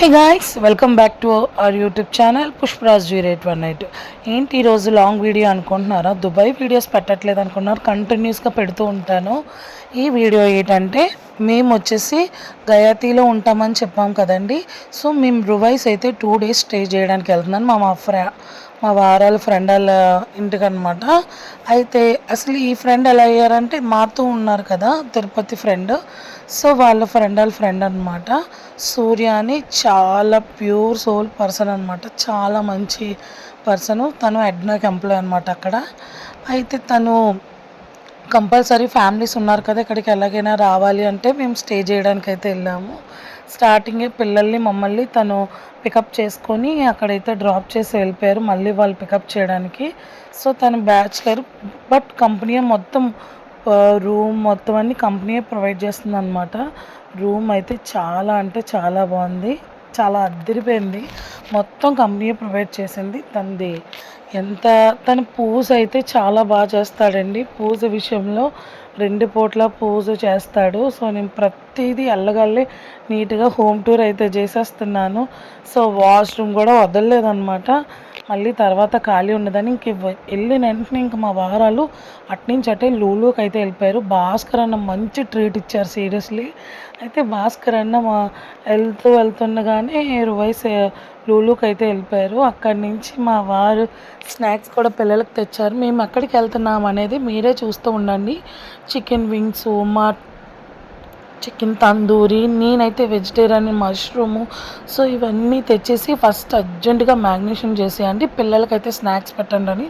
Hey guys welcome back to our YouTube channel Pushparaj zero eight one night ఏంటి ఈరోజు long video అనుకుంటున్నారా? Dubai videos పెట్టట్లేదు అనుకున్నారు కంటిన్యూస్గా పెడుతూ ఉంటాను. ఈ వీడియో ఏంటంటే మేము వచ్చేసి గయాతీలో ఉంటామని చెప్పాం కదండి. సో మేము రువైస్ అయితే టూ డేస్ స్టే చేయడానికి వెళ్తున్నాను మా మా ఫ్రె మా వారాల ఫ్రెండ్ వాళ్ళ ఇంటికి అనమాట అయితే అసలు ఈ ఫ్రెండ్ ఎలా అయ్యారంటే మాతో ఉన్నారు కదా తిరుపతి ఫ్రెండ్. సో వాళ్ళ ఫ్రెండ్ వాళ్ళ ఫ్రెండ్ అనమాట సూర్య అని చాలా ప్యూర్ సోల్ పర్సన్ అనమాట చాలా మంచి పర్సన్. తను ఎడ్నాక్ ఎంప్లాయ్ అనమాట అక్కడ. అయితే తను కంపల్సరీ ఫ్యామిలీస్ ఉన్నారు కదా ఇక్కడికి ఎలాగైనా రావాలి అంటే మేము స్టే చేయడానికి అయితే వెళ్ళాము. స్టార్టింగే పిల్లల్ని మమ్మల్ని తను పికప్ చేసుకొని అక్కడైతే డ్రాప్ చేసి వెళ్ళిపోయారు మళ్ళీ వాళ్ళు పికప్ చేయడానికి. సో తను బ్యాచులర్ బట్ కంపెనీ మొత్తం రూమ్ మొత్తం అన్ని కంపెనీయే ప్రొవైడ్ చేస్తుంది అనమాట రూమ్ అయితే చాలా అంటే చాలా బాగుంది చాలా అద్దరిపోయింది. మొత్తం కంపెనీ ప్రొవైడ్ చేసింది తనది. ఎంత తన పూజ అయితే చాలా బాగా చేస్తాడండి. పూజ విషయంలో రెండు పూట్ల పూజ చేస్తాడు. సో నేను ప్రతిదీ అల్లగల్లి నీట్గా హోమ్ టూర్ అయితే చేసేస్తున్నాను. సో వాష్రూమ్ కూడా వదలలేదనమాట మళ్ళీ తర్వాత ఖాళీ ఉండదని ఇంక వెళ్ళిన వెంటనే ఇంక మా వారాలు అట్నుంచి అటే లూలుకి అయితే వెళ్ళిపోయారు. భాస్కర్ అన్న మంచి ట్రీట్ ఇచ్చారు సీరియస్లీ. అయితే భాస్కర్ అన్న మా వెళ్తూ వెళ్తుండగానే రువైస్ లూలుకి అయితే వెళ్ళిపోయారు. అక్కడి నుంచి మా వారు స్నాక్స్ కూడా పిల్లలకు తెచ్చారు. మేము ఎక్కడికి వెళ్తున్నాం అనేది మీరే చూస్తూ ఉండండి. చికెన్ వింగ్స్ మా చికెన్ తందూరి నేనైతే వెజిటేరియన్ మష్రూము. సో ఇవన్నీ తెచ్చేసి ఫస్ట్ అర్జెంటుగా మ్యాగ్నేషన్ చేసేయండి. పిల్లలకైతే స్నాక్స్ పెట్టండి అని.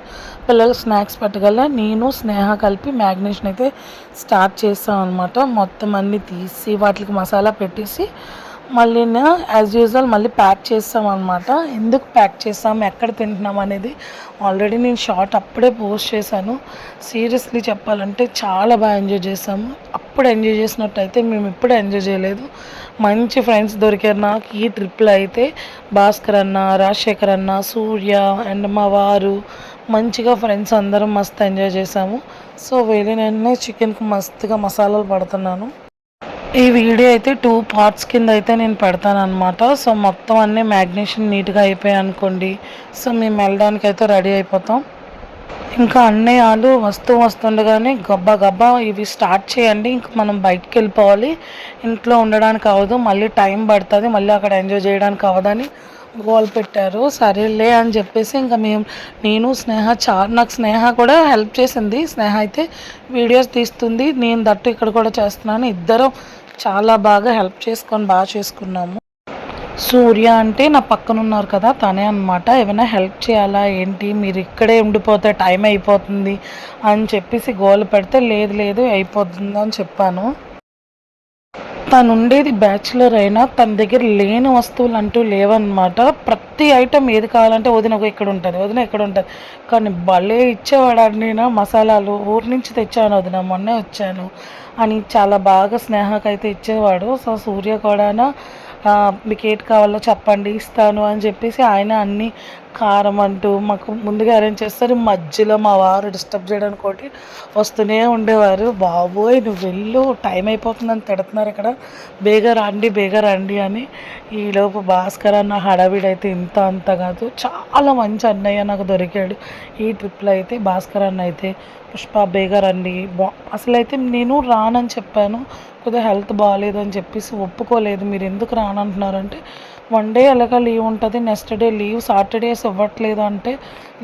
పిల్లలకు స్నాక్స్ పెట్టగల నేను స్నేహ కలిపి మ్యాగ్నేషన్ అయితే స్టార్ట్ చేస్తాం అనమాట మొత్తం అన్నీ తీసి వాటికి మసాలా పెట్టేసి మళ్ళీ యాజ్ యూజువల్ మళ్ళీ ప్యాక్ చేస్తాం అనమాట ఎందుకు ప్యాక్ చేస్తాం? ఎక్కడ తింటున్నాం అనేది ఆల్రెడీ నేను షార్ట్ అప్పుడే పోస్ట్ చేశాను. సీరియస్లీ చెప్పాలంటే చాలా బాగా ఎంజాయ్ చేసాము అప్పుడు ఎంజాయ్ చేసినట్టయితే మేము ఇప్పుడు ఎంజాయ్ చేయలేదు. మంచి ఫ్రెండ్స్ దొరికారు నాకు ఈ ట్రిప్లో అయితే. భాస్కర్ అన్న రాజశేఖర్ అన్న సూర్య అండ్ మా వారు మంచిగా ఫ్రెండ్స్ అందరం మస్తు ఎంజాయ్ చేసాము సో వెళ్ళిన చికెన్కి మస్తుగా మసాలాలు పడుతున్నాను. ఈ వీడియో అయితే టూ పార్ట్స్ కింద అయితే నేను పెడతాను అనమాట సో మొత్తం అన్నీ మ్యాగ్నేషన్ నీట్గా అయిపోయాయి అనుకోండి. సో మేము వెళ్ళడానికి అయితే రెడీ అయిపోతాం. ఇంకా అన్నయ్యాలు వస్తూ వస్తుండగానే గబ్బా గబ్బా ఇవి స్టార్ట్ చేయండి. ఇంక మనం బయటికి వెళ్ళిపోవాలి. ఇంట్లో ఉండడానికి అవ్వదు. మళ్ళీ టైం పడుతుంది. మళ్ళీ అక్కడ ఎంజాయ్ చేయడానికి అవ్వదని గోల్ పెట్టారు. సరేలే అని చెప్పేసి ఇంకా మేము నేను స్నేహ చా నాకు స్నేహ కూడా హెల్ప్ చేసింది. స్నేహ అయితే వీడియోస్ తీస్తుంది. నేను దట్టు ఇక్కడ కూడా చేస్తున్నాను. ఇద్దరం చాలా బాగా హెల్ప్ చేసుకొని బాగా చేసుకున్నాము. సూర్య అంటే నా పక్కన ఉన్నారు కదా తనే అనమాట ఏమైనా హెల్ప్ చేయాలా? ఏంటి? మీరు ఇక్కడే ఉండిపోతే టైం అయిపోతుంది అని చెప్పేసి గోల్ పెడితే లేదు లేదు అయిపోతుంది అని చెప్పాను. తను ఉండేది బ్యాచులర్ అయినా తన దగ్గర లేని వస్తువులు అంటూ లేవన్నమాట. ప్రతి ఐటెం ఏది కావాలంటే వదిన ఒక ఇక్కడ ఉంటుంది వదిన ఇక్కడ ఉంటుంది. కానీ భలే ఇచ్చేవాడు నేను మసాలాలు ఊరి నుంచి తెచ్చాను వదిన మొన్నే వచ్చాను అని చాలా బాగా స్నేహకైతే ఇచ్చేవాడు. సో సూర్య కూడా మీకు ఏటి కావాలో చెప్పండి ఇస్తాను అని చెప్పేసి ఆయన అన్ని కారం అంటూ మాకు ముందుగా అరేంజ్ చేస్తారు. మధ్యలో మా వారు డిస్టర్బ్ చేయడానికి ఒకటి వస్తూనే ఉండేవారు. బాబోయ్ నువ్వు వెళ్ళు టైం అయిపోతుందని తిడుతున్నారు ఇక్కడ. బేగా రండి బేగా రండి అని ఈలోపు భాస్కర్ అన్న హడావిడైతే అయితే ఇంత అంత కాదు. చాలా మంచి అన్నయ్య నాకు దొరికాడు. ఈ ట్రిప్లో అయితే భాస్కర్ అన్న అయితే పుష్ప బేగా రండి బా అసలు అయితే నేను రానని చెప్పాను. కొద్దిగా హెల్త్ బాగాలేదని చెప్పేసి ఒప్పుకోలేదు. మీరు ఎందుకు రానంటున్నారంటే వన్ డే అలాగా లీవ్ ఉంటుంది నెక్స్ట్ డే లీవ్ సాటర్డేస్ ఇవ్వట్లేదు అంటే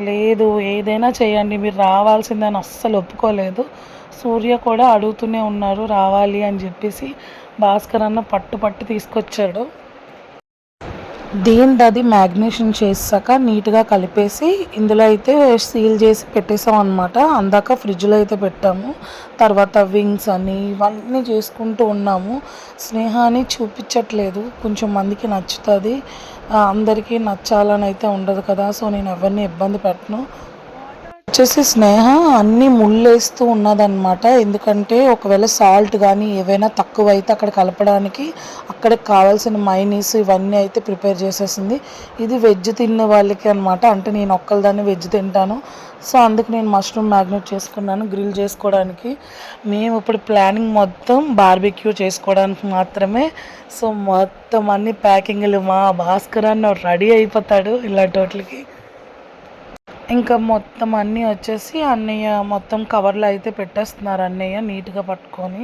లేదు ఏదైనా చేయండి మీరు రావాల్సిందని అస్సలు ఒప్పుకోలేదు. సూర్య కూడా అడుగుతూనే ఉన్నారు రావాలి అని చెప్పేసి భాస్కర్ అన్న పట్టు పట్టు తీసుకొచ్చాడు. దీని అది మ్యాగ్నేషన్ చేసాక నీట్గా కలిపేసి ఇందులో అయితే సీల్ చేసి పెట్టేసాం అనమాట అందాక ఫ్రిడ్జ్లో అయితే పెట్టాము. తర్వాత వింగ్స్ అని ఇవన్నీ చేసుకుంటూ ఉన్నాము. స్నేహాన్ని చూపించట్లేదు. కొంచెం మందికి నచ్చుతుంది. అందరికీ నచ్చాలని అయితే ఉండదు కదా. సో నేను ఎవరిని ఇబ్బంది పెట్టను. వచ్చేసి స్నేహ అన్ని ముళ్ళేస్తూ ఉన్నదన్నమాట. ఎందుకంటే ఒకవేళ సాల్ట్ కానీ ఏవైనా తక్కువ అయితే అక్కడ కలపడానికి అక్కడికి కావాల్సిన మైనీస్ ఇవన్నీ అయితే ప్రిపేర్ చేసేసింది. ఇది వెజ్ తిన్న వాళ్ళకి అనమాట అంటే నేను ఒక్కరిదాన్ని వెజ్ తింటాను. సో అందుకు నేను మష్రూమ్ మ్యాగ్నెట్ చేసుకున్నాను గ్రిల్ చేసుకోవడానికి. మేము ఇప్పుడు ప్లానింగ్ మొత్తం బార్బిక్యూ చేసుకోవడానికి మాత్రమే. సో మొత్తం అన్ని ప్యాకింగ్లు మా భాస్కర్ అన్న రెడీ అయిపోతాడు ఇలాంటి వాటికి ఇంకా మొత్తం అన్నీ వచ్చేసి అన్నయ్య మొత్తం కవర్లో అయితే పెట్టేస్తున్నారు అన్నయ్య నీట్గా పట్టుకొని.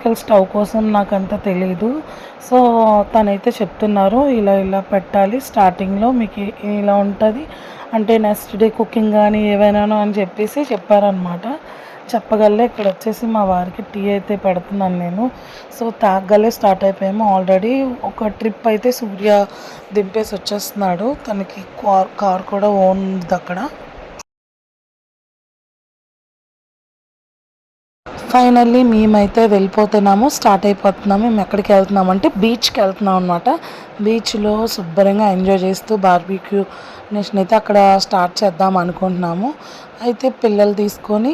ఎలక్ట్రికల్ స్టవ్ కోసం నాకు అంత తెలియదు సో తనైతే చెప్తున్నారు ఇలా ఇలా పెట్టాలి. స్టార్టింగ్లో మీకు ఇలా ఉంటుంది? అంటే నెక్స్ట్ డే కుకింగ్ కానీ ఏవైనాను అని చెప్పేసి చెప్పారనమాట చెప్పగలే ఇక్కడ వచ్చేసి మా వారికి టీ అయితే పెడుతున్నాను నేను. సో తాగలే స్టార్ట్ అయిపోయాము ఆల్రెడీ. ఒక ట్రిప్ అయితే సూర్య దింపేసి వచ్చేస్తున్నాడు. తనకి కార్ కార్ కూడా ఓన్ ఉంది అక్కడ. ఫైనల్లీ మేమైతే వెళ్ళిపోతున్నాము స్టార్ట్ అయిపోతున్నాము మేము ఎక్కడికి వెళ్తున్నాము అంటే బీచ్కి వెళ్తున్నాం అనమాట బీచ్లో శుభ్రంగా ఎంజాయ్ చేస్తూ బార్బీక్యూ నేషన్ అయితే అక్కడ స్టార్ట్ చేద్దాం అనుకుంటున్నాము. అయితే పిల్లలు తీసుకొని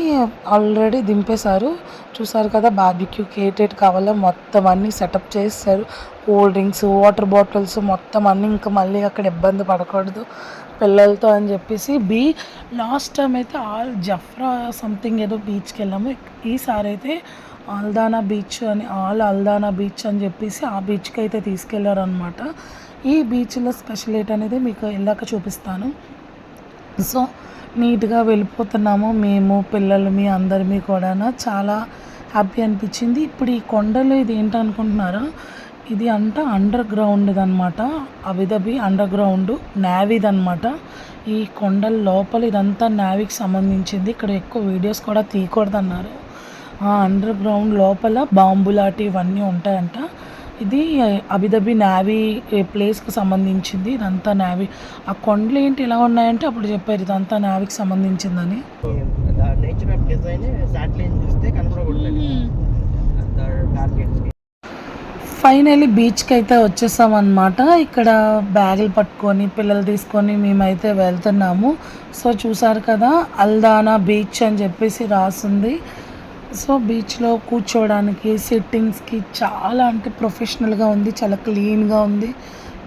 ఆల్రెడీ దింపేశారు. చూసారు కదా బార్బిక్యూ ఏటేటి కావాలో మొత్తం అన్నీ సెటప్ చేస్తారు కూల్ డ్రింక్స్ వాటర్ బాటిల్స్ మొత్తం అన్నీ ఇంకా మళ్ళీ అక్కడ ఇబ్బంది పడకూడదు. పిల్లలతో అని చెప్పేసి బీ లాస్ట్ టైం అయితే ఆల్ జఫ్రా సంథింగ్ ఏదో బీచ్కి వెళ్ళాము. ఈసారి అయితే అల్దానా బీచ్ అని ఆల్ అల్దానా బీచ్ అని చెప్పేసి ఆ బీచ్కి అయితే తీసుకెళ్ళారనమాట ఈ బీచ్లో స్పెషల్ అనేది మీకు వెళ్ళాక చూపిస్తాను. సో నీట్గా వెళ్ళిపోతున్నాము మేము పిల్లలు మీ అందరిమీ కూడా చాలా హ్యాపీ అనిపించింది. ఇప్పుడు ఈ కొండలు ఇది ఏంటనుకుంటున్నారా? ఇది అంట అండర్ గ్రౌండ్ అనమాట అబిదబి అండర్ గ్రౌండ్ నావీది అనమాట ఈ కొండల లోపల ఇదంతా నావీకి సంబంధించింది. ఇక్కడ ఎక్కువ వీడియోస్ కూడా తీయకూడదు అన్నారు ఆ అండర్ గ్రౌండ్ లోపల బాంబులాంటి ఇవన్నీ ఉంటాయంట. ఇది అబిదబి నావీ ప్లేస్కి సంబంధించింది. ఇదంతా నావీ. ఆ కొండలు ఏంటి ఇలా ఉన్నాయంటే అప్పుడు చెప్పారు. ఇదంతా నావీకి సంబంధించిందని. నేచర్ ఆఫ్ డిజైన్ శాటిలైట్ చూస్తే కనపడకూడదు టార్గెట్స్ ఫైనల్లీ బీచ్కి అయితే వచ్చేసాం అనమాట ఇక్కడ బ్యాగులు పట్టుకొని పిల్లలు తీసుకొని మేమైతే వెళ్తున్నాము. సో చూసారు కదా అల్దానా బీచ్ అని చెప్పేసి రాసింది. సో బీచ్లో కూర్చోవడానికి సిట్టింగ్స్కి చాలా అంటే ప్రొఫెషనల్గా ఉంది చాలా క్లీన్గా ఉంది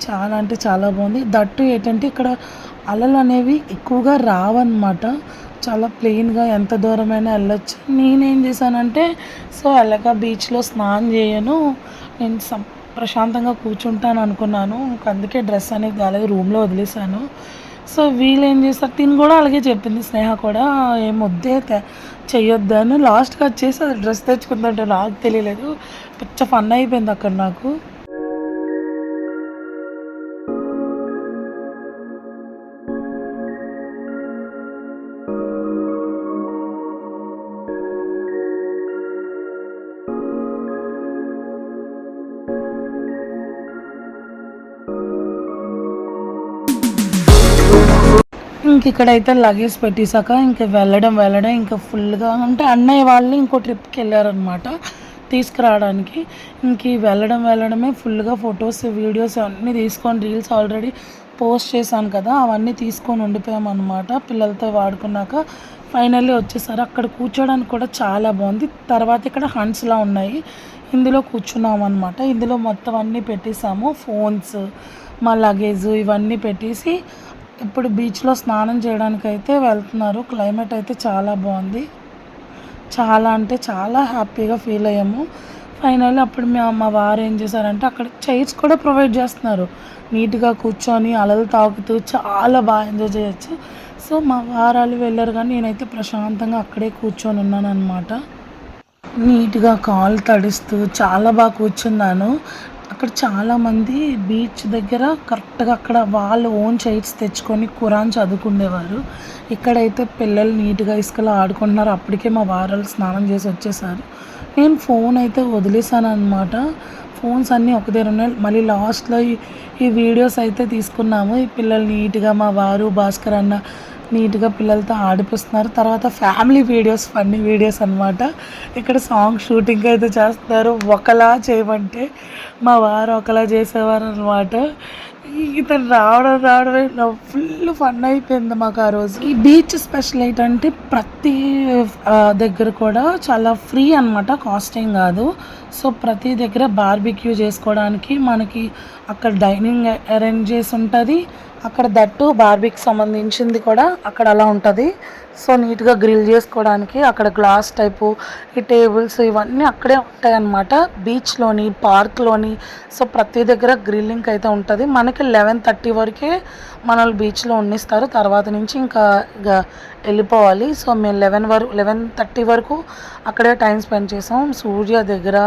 చాలా అంటే చాలా బాగుంది. దట్టు ఏంటంటే ఇక్కడ అలలు అనేవి ఎక్కువగా రావన్నమాట. చాలా ప్లెయిన్గా ఎంత దూరమైనా వెళ్ళొచ్చు. నేనేం చేశానంటే సో అలాగా బీచ్లో స్నానం చేయను. నేను సం ప్రశాంతంగా కూర్చుంటాను అనుకున్నాను. అందుకే డ్రెస్ అనేది కాలేదు రూమ్లో వదిలేసాను సో వీళ్ళు ఏం చేస్తారు? తిని కూడా అలాగే చెప్పింది స్నేహ కూడా. ఏం వద్దే చెయ్యొద్దాను లాస్ట్గా వచ్చేసి అది డ్రెస్ తెచ్చుకుందంటే. నాకు తెలియలేదు. పిచ్చ ఫన్ అయిపోయింది అక్కడ నాకు. ఇంక ఇక్కడైతే లగేజ్ పెట్టేశాక ఇంక వెళ్ళడం వెళ్ళడం ఇంకా ఫుల్గా అంటే అన్నయ్య వాళ్ళు ఇంకో ట్రిప్కి వెళ్ళారనమాట తీసుకురావడానికి. ఇంక వెళ్ళడం వెళ్ళడమే ఫుల్గా ఫొటోస్ వీడియోస్ అన్నీ తీసుకొని రీల్స్ ఆల్రెడీ పోస్ట్ చేశాను కదా అవన్నీ తీసుకొని ఉండిపోయామన్నమాట. పిల్లలతో వాడుకున్నాక ఫైనల్లీ వచ్చేసారు. అక్కడ కూర్చోడానికి కూడా చాలా బాగుంది. తర్వాత ఇక్కడ హండ్స్లా ఉన్నాయి. ఇందులో కూర్చున్నాం అనమాట ఇందులో మొత్తం అన్నీ పెట్టేసాము ఫోన్స్ మా లగేజ్ ఇవన్నీ పెట్టేసి ఇప్పుడు బీచ్లో స్నానం చేయడానికి అయితే వెళ్తున్నారు. క్లైమేట్ అయితే చాలా బాగుంది. చాలా అంటే చాలా హ్యాపీగా ఫీల్ అయ్యాము. ఫైనల్లీ అప్పుడు మా మా వారు ఏం చేశారంటే అక్కడ చైర్స్ కూడా ప్రొవైడ్ చేస్తున్నారు. నీట్గా కూర్చొని అలలు తాకుతూ చాలా బాగా ఎంజాయ్ చేయొచ్చు. సో మా వారాలు వెళ్ళారు కానీ నేనైతే ప్రశాంతంగా అక్కడే కూర్చొని ఉన్నాను అనమాట నీట్గా కాలు తడుస్తూ చాలా బాగా కూర్చున్నాను. అక్కడ చాలామంది బీచ్ దగ్గర కరెక్ట్గా అక్కడ వాళ్ళు ఓన్ చైర్స్ తెచ్చుకొని ఖురాన్ చదువుకునేవారు ఇక్కడైతే పిల్లలు నీట్గా ఇసుకలో ఆడుకుంటున్నారు. అప్పటికే మా వారాలు స్నానం చేసి వచ్చేసారు. నేను ఫోన్ అయితే వదిలేసాను అనమాట ఫోన్స్ అన్నీ ఒక దగ్గర ఉన్నాయి. మళ్ళీ లాస్ట్లో ఈ ఈ వీడియోస్ అయితే తీసుకున్నాము. ఈ పిల్లలు నీట్గా మా వారు భాస్కర్ అన్న నీట్గా పిల్లలతో ఆడిపిస్తున్నారు. తర్వాత ఫ్యామిలీ వీడియోస్ ఫన్నీ వీడియోస్ అన్నమాట. ఇక్కడ సాంగ్ షూటింగ్ అయితే చేస్తున్నారు. ఒకలా చేయమంటే మా వారు ఒకలా చేసేవారు అనమాట ఇతను రావడం రావడం ఫుల్ ఫన్ అయిపోయింది మాకు ఆ రోజు. ఈ బీచ్ స్పెషల్ ఏంటంటే ప్రతి దగ్గర కూడా చాలా ఫ్రీ అనమాట కాస్టింగ్ కాదు. సో ప్రతి దగ్గర బార్బిక్యూ చేసుకోవడానికి మనకి అక్కడ డైనింగ్ అరేంజ్ చేసి ఉంటుంది. అక్కడ దట్టు బార్బీకి సంబంధించింది కూడా అక్కడ అలా ఉంటుంది. సో నీట్గా గ్రిల్ చేసుకోవడానికి అక్కడ గ్లాస్ టైపు ఈ టేబుల్స్ ఇవన్నీ అక్కడే ఉంటాయి అన్నమాట బీచ్లోని పార్క్లోని సో ప్రతి దగ్గర గ్రిల్లింగ్ అయితే ఉంటుంది. మనకి లెవెన్ థర్టీ వరకే మనల్ని బీచ్లో ఉండిస్తారు తర్వాత నుంచి ఇంకా వెళ్ళిపోవాలి. సో మేము లెవెన్ వరకు లెవెన్ థర్టీ వరకు అక్కడే టైం స్పెండ్ చేసాం. సూర్య దగ్గర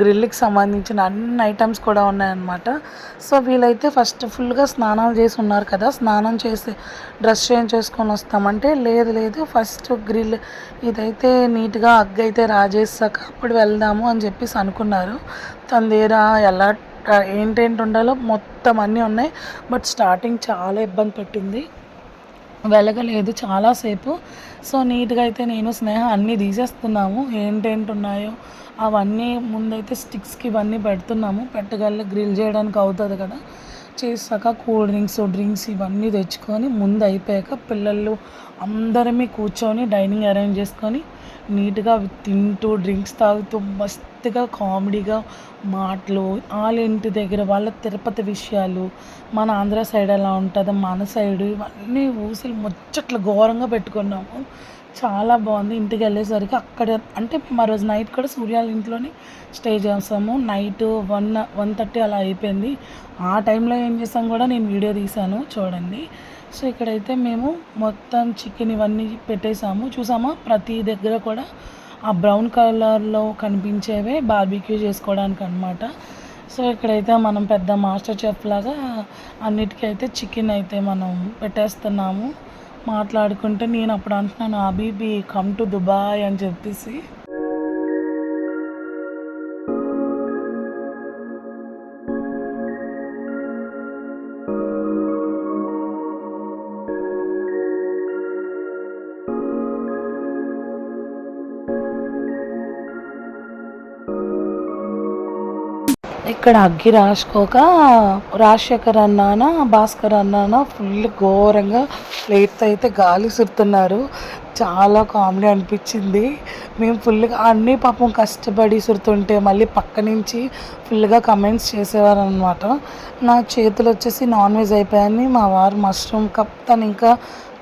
గ్రిల్కి సంబంధించిన అన్ని ఐటమ్స్ కూడా ఉన్నాయన్నమాట. సో వీళ్ళైతే ఫస్ట్ ఫుల్గా స్నానాలు చేసి ఉన్నారు కదా. స్నానం చేసి డ్రెస్ చేంజ్ చేసుకొని వస్తామంటే లేదు లేదు. ఫస్ట్ గ్రిల్ ఇదైతే నీట్గా అగ్గైతే రాజేసాక అప్పుడు వెళ్దాము అని చెప్పేసి అనుకున్నారు. తన దగ్గర ఎలా ఏంటేంటి ఉండాలో మొత్తం అన్నీ ఉన్నాయి. బట్ స్టార్టింగ్ చాలా ఇబ్బంది పెట్టింది. వెలగలేదు చాలాసేపు. సో నీట్గా అయితే నేను స్నేహ అన్నీ తీసేస్తున్నాము. ఏంటేంటి ఉన్నాయో అవన్నీ ముందైతే స్టిక్స్కి ఇవన్నీ పెడుతున్నాము. పెట్టగల గ్రిల్ చేయడానికి అవుతుంది కదా. చేసాక కూల్ డ్రింక్స్ డ్రింక్స్ ఇవన్నీ తెచ్చుకొని ముందు అయిపోయాక పిల్లలు అందరమే కూర్చొని డైనింగ్ అరేంజ్ చేసుకొని నీట్గా తింటూ డ్రింక్స్ తాగుతూ మస్తుగా కామెడీగా మాటలు. వాళ్ళ ఇంటి దగ్గర వాళ్ళ తిరుపతి విషయాలు మన ఆంధ్ర సైడ్ ఎలా ఉంటుందో మన సైడ్ ఇవన్నీ ఊసలు ముచ్చట్లు ఘోరంగా పెట్టుకున్నాము. చాలా బాగుంది. ఇంటికి వెళ్ళేసరికి అక్కడ అంటే మా రోజు నైట్ కూడా సూర్యాల ఇంట్లోనే స్టే చేసాము. నైట్ వన్ వన్ థర్టీ అలా అయిపోయింది. ఆ టైంలో ఏం చేసాం కూడా నేను వీడియో తీశాను చూడండి. సో ఇక్కడైతే మేము మొత్తం చికెన్ ఇవన్నీ పెట్టేసాము. చూసామా? ప్రతి దగ్గర కూడా ఆ బ్రౌన్ కలర్లో కనిపించేవే బార్బిక్యూ చేసుకోవడానికి అనమాట సో ఇక్కడైతే మనం పెద్ద మాస్టర్ చెఫ్ లాగా అన్నిటికీ అయితే చికెన్ అయితే మనం పెట్టేస్తున్నాము. మాట్లాడుకుంటే నేను అప్పుడు అంటున్నాను అబీబీ కమ్ టు దుబాయ్ అని చెప్పేసి. ఇక్కడ అగ్గి రాసుకోక రాజశేఖర్ అన్నాన భాస్కర్ అన్నాన ఫుల్ ఘోరంగా ప్లేట్తో అయితే గాలి సురుతున్నారు చాలా కామెడీ అనిపించింది. మేము ఫుల్గా అన్నీ పాపం కష్టపడి సురుతుంటే మళ్ళీ పక్క నుంచి ఫుల్గా కమెంట్స్ చేసేవారు అనమాట నా చేతులు వచ్చేసి నాన్ వెజ్ అయిపోయాయని మా వారు మష్రూమ్ కప్ తను ఇంకా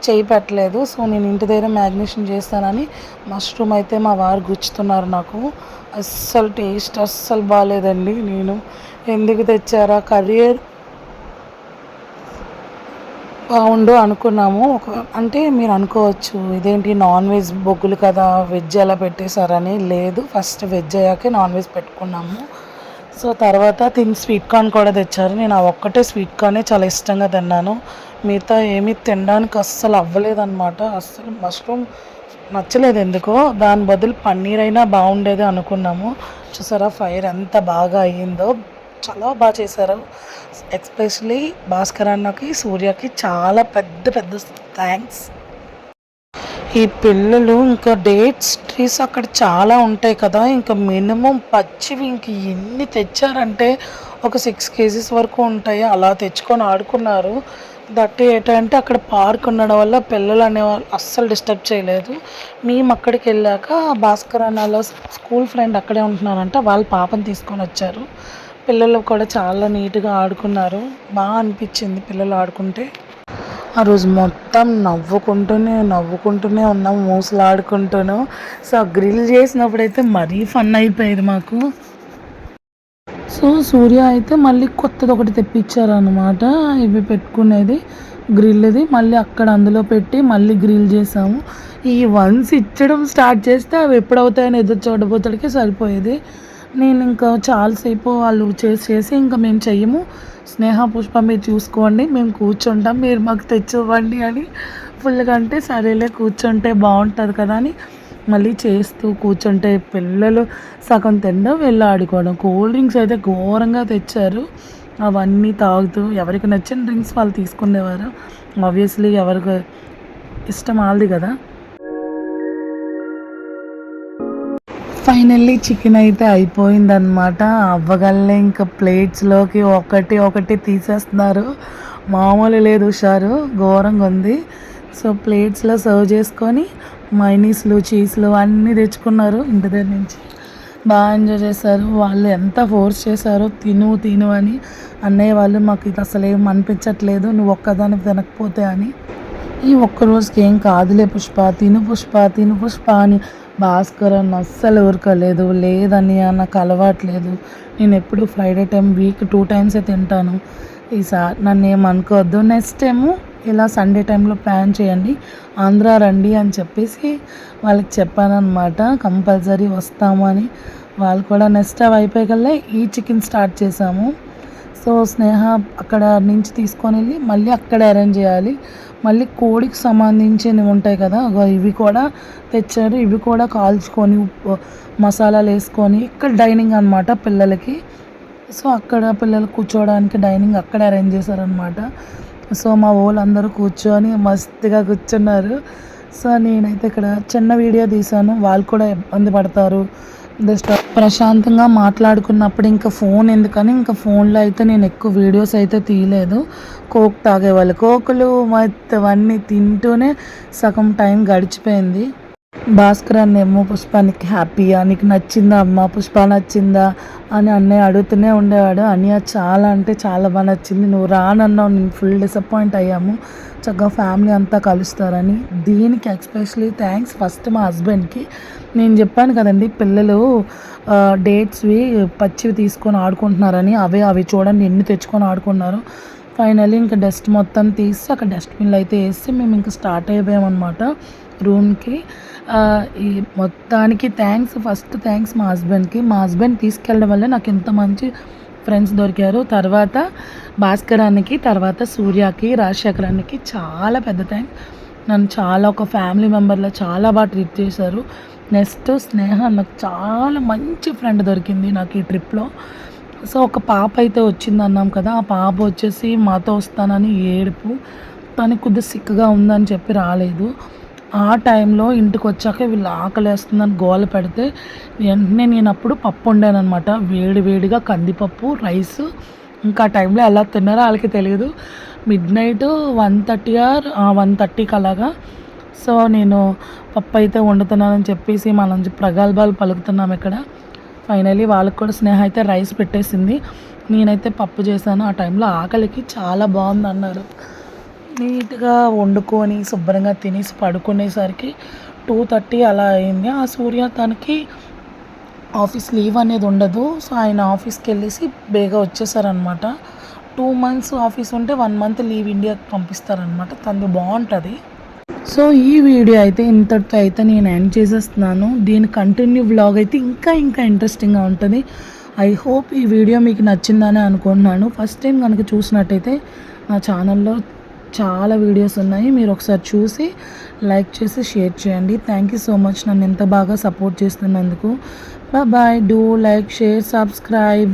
చేయి పెట్టలేదు సో నేను ఇంటి దగ్గర మ్యాగ్నేషన్ చేస్తానని మష్రూమ్ అయితే మా వారు గుచ్చుతున్నారు నాకు. అస్సలు టేస్ట్ అస్సలు బాగాలేదండి నేను. ఎందుకు తెచ్చారా కరియర్ బాగుండు అనుకున్నాము. ఒక అంటే మీరు అనుకోవచ్చు ఇదేంటి నాన్ వెజ్ బొగ్గులు కదా వెజ్ ఎలా పెట్టేశారని. లేదు ఫస్ట్ వెజ్ అయ్యాకే నాన్ వెజ్ పెట్టుకున్నాము. సో తర్వాత తిని స్వీట్ కార్న్ కూడా తెచ్చారు. నేను ఆ ఒక్కటే స్వీట్ కార్నే చాలా ఇష్టంగా తిన్నాను. మిగతా ఏమీ తినడానికి అస్సలు అవ్వలేదన్నమాట. అస్సలు మష్రూమ్ నచ్చలేదు ఎందుకో. దాని బదులు పన్నీర్ అయినా బాగుండేది అనుకున్నాము. చూసారా ఫైర్ ఎంత బాగా అయ్యిందో. చాలా బాగా చేశారు. ఎస్పెషలీ భాస్కర్ అన్నకి సూర్యకి చాలా పెద్ద పెద్ద థ్యాంక్స్ ఈ పిల్లలు ఇంకా డేట్స్ ట్రీస్ అక్కడ చాలా ఉంటాయి కదా. ఇంకా మినిమం పచ్చివి ఇంక ఎన్ని తెచ్చారంటే ఒక సిక్స్ కేజీస్ వరకు ఉంటాయి. అలా తెచ్చుకొని ఆడుకున్నారు. దట్ ఏంటంటే అక్కడ పార్క్ ఉండడం వల్ల పిల్లలు అనేవాళ్ళు అస్సలు డిస్టర్బ్ చేయలేదు. మేము అక్కడికి వెళ్ళాక భాస్కర్ అన్నలో స్కూల్ ఫ్రెండ్ అక్కడే ఉంటున్నారంట. వాళ్ళ పాపను తీసుకొని వచ్చారు. పిల్లలు కూడా చాలా నీట్గా ఆడుకున్నారు. బాగా అనిపించింది పిల్లలు ఆడుకుంటే. ఆ రోజు మొత్తం నవ్వుకుంటూనే నవ్వుకుంటూనే ఉన్నాం మూసలాడుకుంటూను. సో గ్రిల్ చేసినప్పుడైతే మరీ ఫన్ అయిపోయేది మాకు. సో సూర్య అయితే మళ్ళీ కొత్తది ఒకటి తెప్పించారనమాట ఇవి పెట్టుకునేది గ్రిల్ది. మళ్ళీ అక్కడ అందులో పెట్టి మళ్ళీ గ్రిల్ చేసాము. ఈ వన్స్ ఇచ్చడం స్టార్ట్ చేస్తే అవి ఎప్పుడవుతాయని ఎదురు చూడబోతాడికే సరిపోయేది. నేను ఇంకా చాలాసేపు వాళ్ళు చేసి చేసి ఇంకా మేము చెయ్యము. స్నేహ పుష్ప మీరు చూసుకోండి మేము కూర్చుంటాం. మీరు మాకు తెచ్చివ్వండి అని ఫుల్గా అంటే సరేలే కూర్చుంటే బాగుంటుంది కదా అని మళ్ళీ చేస్తూ కూర్చుంటే పిల్లలు సగం తిండం వెళ్ళి ఆడుకోవడం. కూల్ డ్రింక్స్ అయితే ఘోరంగా తెచ్చారు. అవన్నీ తాగుతూ ఎవరికి నచ్చిన డ్రింక్స్ వాళ్ళు తీసుకునేవారు. ఆబ్వియస్లీ ఎవరికి ఇష్టం వాళ్ళది కదా. ఫైనల్లీ చికెన్ అయితే అయిపోయిందనమాట అవ్వగల్లే ఇంకా ప్లేట్స్లోకి ఒకటి ఒకటి తీసేస్తున్నారు. మామూలు లేదు హుషారు ఘోరంగా ఉంది. సో ప్లేట్స్లో సర్వ్ చేసుకొని మైనీస్లు చీజ్లు అన్నీ తెచ్చుకున్నారు ఇంటి దగ్గర నుంచి. బాగా ఎంజాయ్ చేశారు. వాళ్ళు ఎంత ఫోర్స్ చేశారో తిను తిను అని. అన్నయ్య వాళ్ళు మాకు ఇది అసలు ఏం అనిపించట్లేదు. నువ్వు ఒక్కదాని తినకపోతే అని. ఈ ఒక్క రోజుకి ఏం కాదులే పుష్ప. తిను పుష్ప తిను పుష్ప అని భాస్కర్ అన్న అస్సలు ఊరుకోలేదు. లేదని నాకు అలవాట్లేదు నేను ఎప్పుడు ఫ్రైడే టైం వీక్ టూ టైమ్సే తింటాను. ఈసారి నన్ను ఏమనుకోవద్దు. నెక్స్ట్ టైము ఇలా సండే టైంలో ప్లాన్ చేయండి. ఆంధ్ర రండి అని చెప్పేసి వాళ్ళకి చెప్పానన్నమాట. కంపల్సరీ వస్తాము అని. వాళ్ళు కూడా నెక్స్ట్ అవి అయిపోయే ఈ చికెన్ స్టార్ట్ చేసాము సో స్నేహ అక్కడ నుంచి తీసుకొని వెళ్ళి మళ్ళీ అక్కడ అరేంజ్ చేయాలి. మళ్ళీ కోడికి సంబంధించినవి ఉంటాయి కదా ఇవి కూడా తెచ్చారు. ఇవి కూడా కాల్చుకొని ఉప్పు మసాలాలు వేసుకొని ఇక్కడ డైనింగ్ అనమాట పిల్లలకి. సో అక్కడ పిల్లలు కూర్చోవడానికి డైనింగ్ అక్కడ అరేంజ్ చేశారనమాట సో మా వాళ్ళు అందరూ కూర్చొని మస్తుగా కూర్చున్నారు. సో నేనైతే ఇక్కడ చిన్న వీడియో తీశాను. వాళ్ళు కూడా ఇబ్బంది పడతారు. జస్ట్ ప్రశాంతంగా మాట్లాడుకున్నప్పుడు ఇంకా ఫోన్ ఎందుకని ఇంకా ఫోన్లో అయితే నేను ఎక్కువ వీడియోస్ అయితే తీయలేదు. కోక్ తాగేవాళ్ళు. కోకులు మొత్తం తింటూనే సగం టైం గడిచిపోయింది. భాస్కర్ అన్నేమో పుష్పానికి హ్యాపీయా? నీకు నచ్చిందా అమ్మ? పుష్ప నచ్చిందా? అని అన్నయ్య అడుగుతూనే ఉండేవాడు. అన్నయ్య చాలా అంటే చాలా బాగా నచ్చింది. నువ్వు రానన్నావు. నేను ఫుల్ డిసప్పాయింట్ అయ్యాము. చక్కగా ఫ్యామిలీ అంతా కలుస్తారని దీనికి ఎక్స్పెషలీ థ్యాంక్స్ ఫస్ట్ మా హస్బెండ్కి. నేను చెప్పాను కదండి పిల్లలు డేట్స్వి పచ్చివి తీసుకొని ఆడుకుంటున్నారని అవే అవి చూడండి ఎన్ని తెచ్చుకొని ఆడుకున్నారు. ఫైనల్లీ ఇంకా డస్ట్ మొత్తం తీసి అక్కడ డస్ట్బిన్లు అయితే వేసి మేము ఇంకా స్టార్ట్ అయిపోయామన్నమాట రూమ్కి. ఈ మొత్తానికి థ్యాంక్స్ ఫస్ట్ థ్యాంక్స్ మా హస్బెండ్కి. మా హస్బెండ్ తీసుకెళ్ళడం వల్ల నాకు ఇంత మంచి ఫ్రెండ్స్ దొరికారు. తర్వాత భాస్కరానికి తర్వాత సూర్యకి రాజశేఖరానికి చాలా పెద్ద థ్యాంక్స్ నన్ను చాలా ఒక ఫ్యామిలీ మెంబర్లో చాలా బాగా ట్రీట్ చేశారు. నెక్స్ట్ స్నేహ నాకు చాలా మంచి ఫ్రెండ్ దొరికింది నాకు ఈ ట్రిప్లో సో ఒక పాప అయితే వచ్చింది అన్నాం కదా ఆ పాప వచ్చేసి మాతో వస్తానని ఏడుపు తనకు కొద్దిగా సిక్గా ఉందని చెప్పి రాలేదు. ఆ టైంలో ఇంటికి వచ్చాక వీళ్ళు ఆకలేస్తుందని గోల పెడితే వెంటనే నేను అప్పుడు పప్పు వండానమాట వేడి వేడిగా కందిపప్పు రైస్. ఇంకా ఆ టైంలో ఎలా తిన్నారో వాళ్ళకి తెలియదు midnight one thirty or one థర్టీకి అలాగా. సో నేను పప్పు అయితే వండుతున్నానని చెప్పేసి మనం ప్రగల్భాలు పలుకుతున్నాం ఇక్కడ. ఫైనలీ వాళ్ళకి కూడా స్నేహ అయితే రైస్ పెట్టేసింది. నేనైతే పప్పు చేశాను. ఆ టైంలో ఆకలికి చాలా బాగుంది అన్నారు నీట్గా వండుకొని శుభ్రంగా తినేసి పడుకునేసరికి టూ థర్టీ అలా అయింది. ఆ సూర్య తనకి ఆఫీస్ లీవ్ అనేది ఉండదు. సో ఆయన ఆఫీస్కి వెళ్ళేసి బేగా వచ్చేసారనమాట టూ మంత్స్ ఆఫీస్ ఉంటే వన్ మంత్ లీవ్ ఇండియాకి పంపిస్తారనమాట తనది బాగుంటుంది. సో ఈ వీడియో అయితే ఇంతటితో అయితే నేను ఎండ్ చేసేస్తున్నాను. దీని కంటిన్యూ బ్లాగ్ అయితే ఇంకా ఇంకా ఇంట్రెస్టింగ్గా ఉంటుంది. ఐ హోప్ ఈ వీడియో మీకు నచ్చిందని అనుకుంటున్నాను. ఫస్ట్ టైం కనుక చూసినట్టయితే నా ఛానల్లో చాలా వీడియోస్ ఉన్నాయి. మీరు ఒకసారి చూసి లైక్ చేసి షేర్ చేయండి. థ్యాంక్ యూ సో మచ్ నన్ను ఎంత బాగా సపోర్ట్ చేస్తున్నందుకు. Bye do like share subscribe